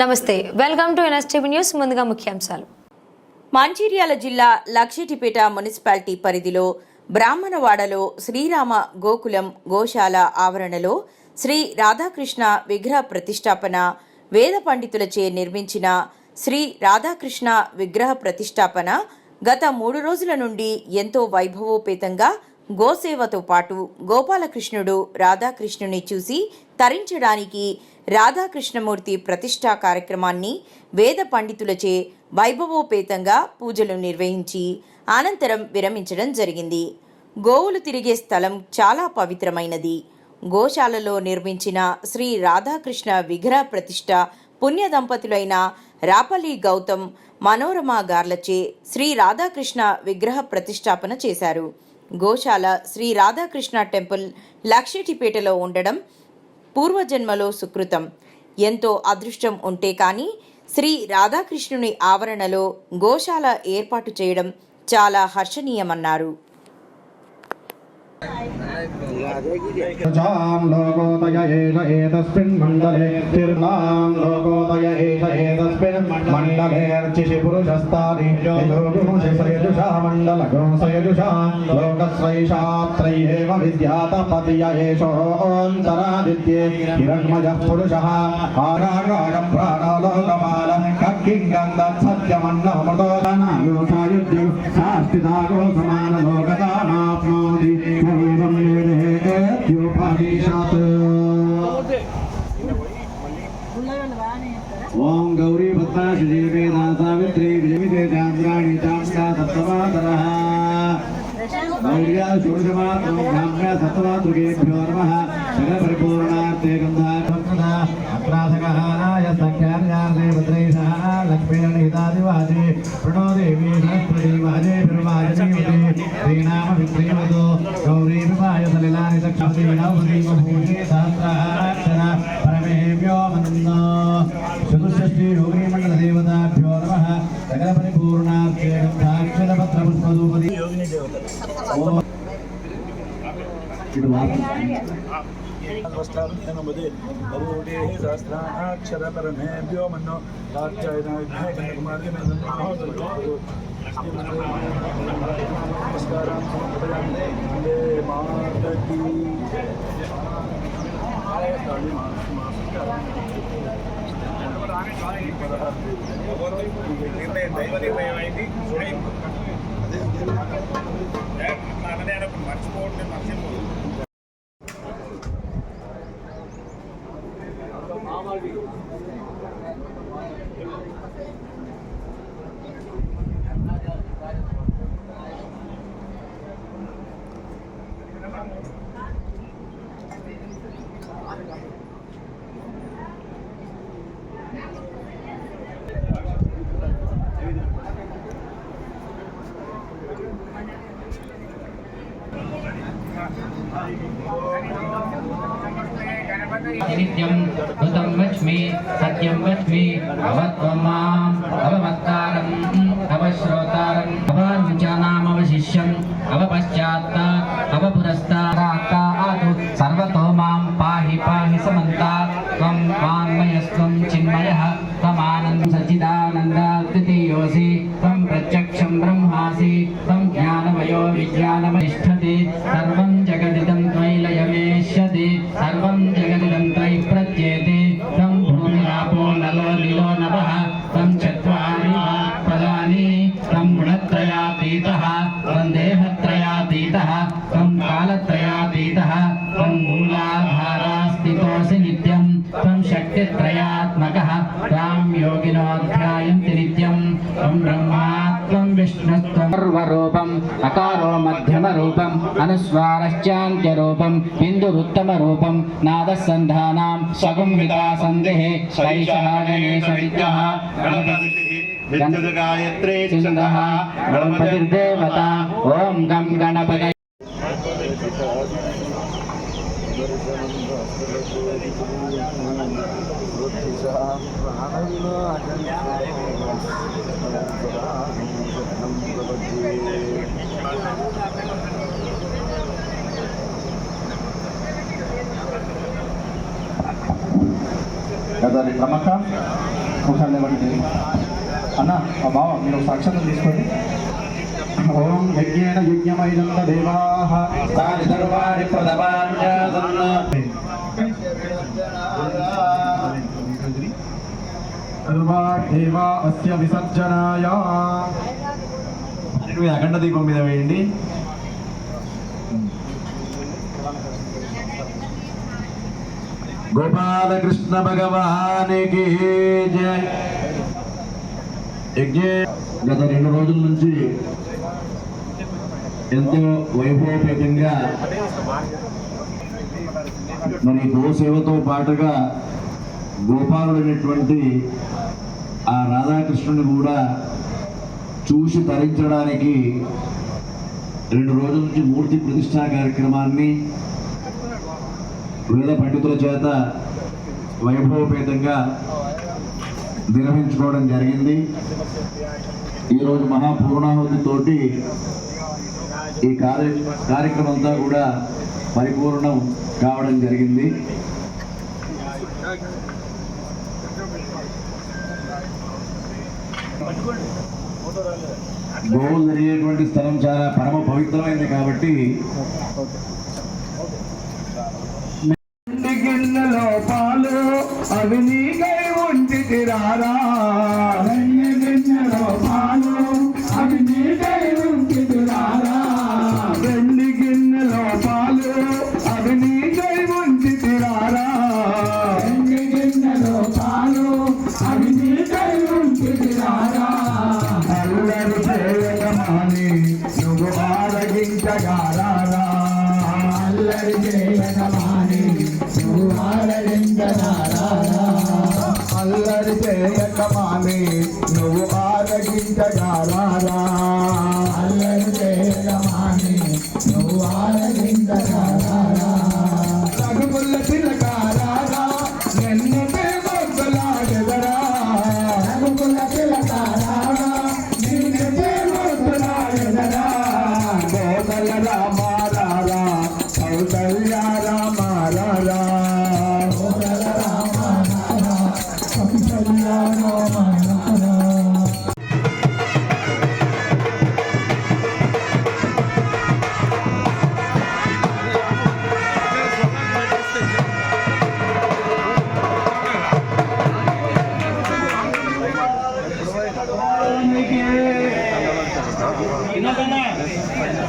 నమస్తే welcome to NSTV news ముందుగా ముఖ్యాంశాలు. మంచిర్యాల జిల్లా లక్షిటిపేట మున్సిపాలిటీ పరిధిలో బ్రాహ్మణవాడలో శ్రీరామ గోకులం గోశాల ఆవరణలో శ్రీ రాధాకృష్ణ విగ్రహ ప్రతిష్టాపన వేద పండితులచే నిర్మించిన శ్రీ రాధాకృష్ణ విగ్రహ ప్రతిష్టాపన గత మూడు రోజుల నుండి ఎంతో వైభవోపేతంగా గోసేవతో పాటు గోపాలకృష్ణుడు రాధాకృష్ణుని చూసి తరించడానికి రాధాకృష్ణమూర్తి ప్రతిష్టా కార్యక్రమాన్ని వేద పండితులచే వైభవోపేతంగా పూజలు నిర్వహించి అనంతరం విరమించడం జరిగింది. గోవులు తిరిగే స్థలం చాలా పవిత్రమైనది. గోశాలలో నిర్మించిన శ్రీ రాధాకృష్ణ విగ్రహ ప్రతిష్ట పుణ్య దంపతులైన రాపల్లి గౌతమ్ మనోరమ గార్లచే శ్రీ రాధాకృష్ణ విగ్రహ ప్రతిష్టాపన చేశారు. గోశాల శ్రీ రాధాకృష్ణ టెంపుల్ లక్షటిపేటలో ఉండడం పూర్వజన్మలో సుకృతం. ఎంతో అదృష్టం ఉంటే కానీ శ్రీ రాధాకృష్ణుని ఆవరణలో గోశాల ఏర్పాటు చేయడం చాలా హర్షణీయమన్నారు. మండలే. తిరునాం లోకోదయ ఏత ఏత మండలేర్చిషి పురుషస్తాని సయజుషా మండలగం సయజుషా లోకశ్రైషాత్రయేవ విద్యాతపతియ ఏషోంతరాదిత్యే హిరణ్మయ పురుష. ఆరాగాగం ప్రాణాలోకమాలం కక్కింగం సత్యమన్నమృతోదనాయోసాయుధ్యం శాస్తిదాగో సమానలోకదానాప్నోతి ओम गौरी भत्ता सुजीवेदा सावित्री विजमिते चान्द्राणि चाम्या सप्तमातरः। गौर्या षोडशमात्रं ब्राह्म्या सप्तमातृकेभ्यो नमः। शरपरिपूर्णार्थे सङ्ख्यार्यार्थे प्रणो देवी सरस्वतीवाजे सलिलानि गांधी योगिनी देवता वस्त्राभिधनमदे बहुटेः सहस्राक्षरपरमेभ्यो मन्नो राज्यायनाभ्यः कन्याकुमार्गमेधन्माहोदरो नमस्कारां। समर्पयामि वंदे मातकी నిర్ణయం దైవ నిర్ణయం అయింది అట్లా అనడానికి మర్చిపోవట్లేదు మర్చిపోవద్దు నిత్యం ఋతం వచ్మి సత్యం వచ్మి అవత్వమాం అవమత్తారం అవశ్రోతారం అవచానామవశిష్యం అవపశ్చాత్త అవపురస్తారాత్త ఆదు సర్వతో మాం పాహి పాహి సమంతా త్వం మాన్మయస్వం చిన్మయ త్వమానంద సచిదానంద জানুয়ারি योगिनोऽध्यायन्ति नित्यं त्वं ब्रह्मा त्वं विष्णुस्त्वं सर्वरूपम् अकारो मध्यमरूपम् अनुस्वारश्चान्त्यरूपं बिन्दुरुत्तमरूपं नादसन्धानां सगुंहिता सन्देः शैशः गणेशविद्यः गायत्रे सिन्धः गणपतिर्देवता ॐ गं गणपतये గదారి ప్రమఖ ఒకసారి లేవండి. అన్న మా బావ మీరు ఒక తీసుకోండి. ఓం యజ్ఞేన యజ్ఞమైనంద దేవాహ దాని సర్వాణి ప్రదవా అస్య విసర్జనాయ మీద అఖండ దీపం మీద వేయండి. గోపాలకృష్ణ భగవానికి గత రెండు రోజుల నుంచి ఎంతో వైభవపేతంగా మరి గోసేవతో పాటుగా గోపాలుడైనటువంటి ఆ రాధాకృష్ణుని కూడా చూసి తరించడానికి రెండు రోజుల నుంచి మూర్తి ప్రతిష్టా కార్యక్రమాన్ని వేద పండితుల చేత వైభవపేతంగా నిర్వహించుకోవడం జరిగింది. ఈరోజు మహాపూర్ణాహుతితోటి ఈ కార్య కార్యక్రమం అంతా కూడా పరిపూర్ణం కావడం జరిగింది. గోవులు జరిగేటువంటి స్థలం చాలా పరమ పవిత్రమైంది కాబట్టి గిన్నెలో పాలు అవి నీకై ఉంటి తిరారా? అల్లరి చేయకమాని నువ్వు ఆరగించగారా అల్లరి చేయకమాని నువ్వు ఆరగించగారా